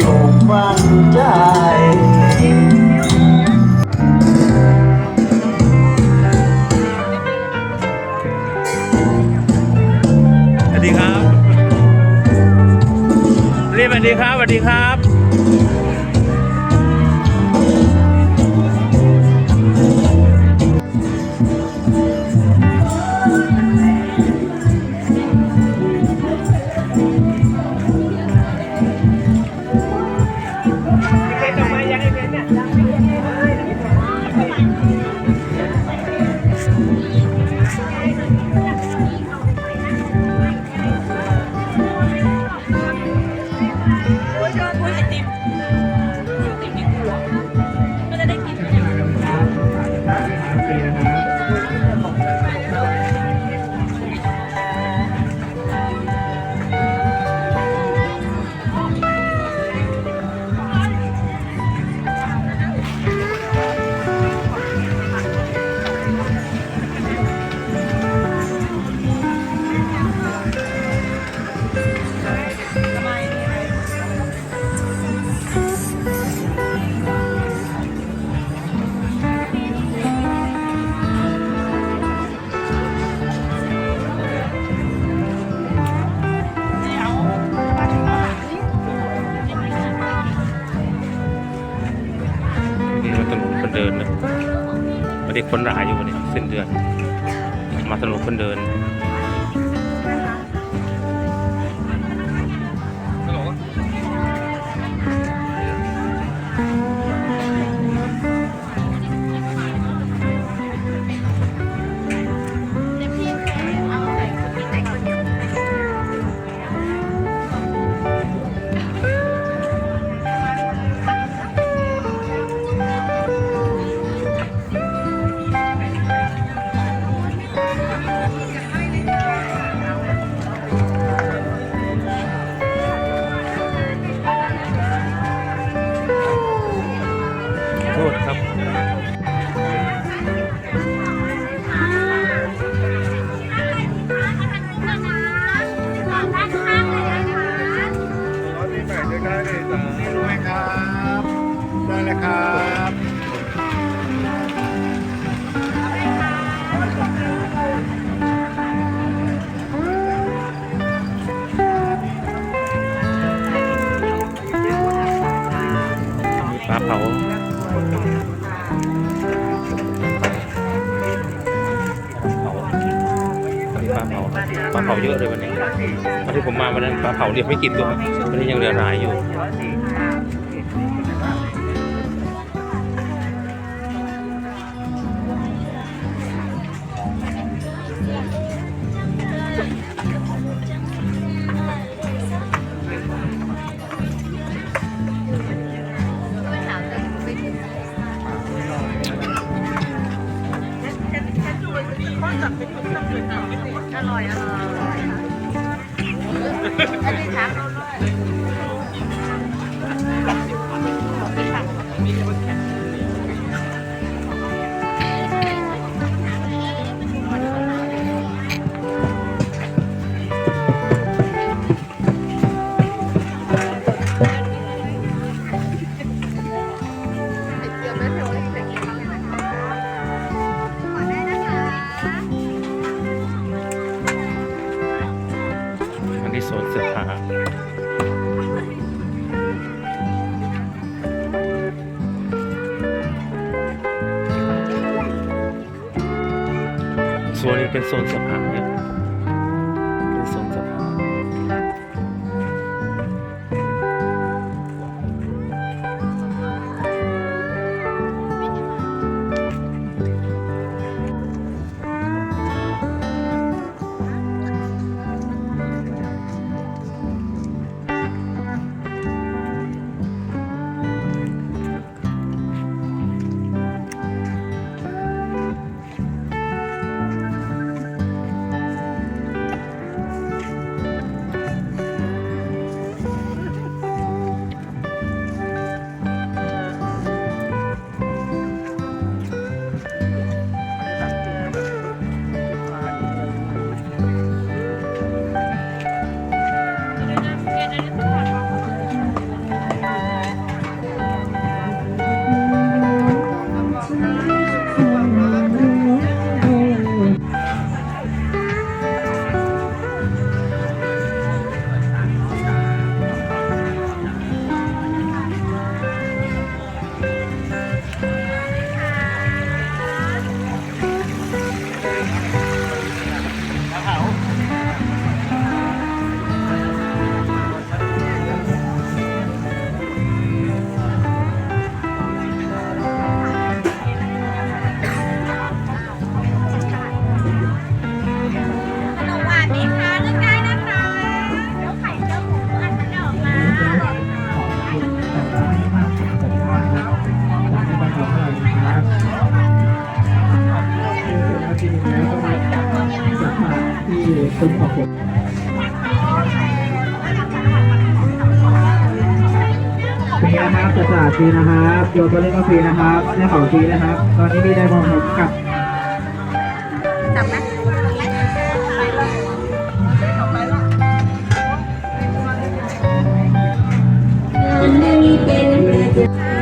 จงมั่นใจสวัสดีครับ รีบสวัสดีครับสวัสดีครับ ถนนคนเดินนะไม่ได้คนหลายอยู่วันนี้เส้นเดือน มาถนนคนเดิน ลาเผาเยอะเลยวันนี้วันที่ผมมาวันนั้นปลาเผาเรียกไม่กินตัววันนี้ยังเหลือหลายอยู่ อร่อยอร่อย อันเสื้อผ้าส่วนนี้เป็นโซนสะพานเนี่ย คุณขอบคุณฟรีนะครับจะสาดฟรีนะครับโยนตัวเล่นก็ฟรีนะครับในของฟรีนะครับ ตอนนี้มีไดมอนด์กับจับไหมงานนี้เป็นประจำ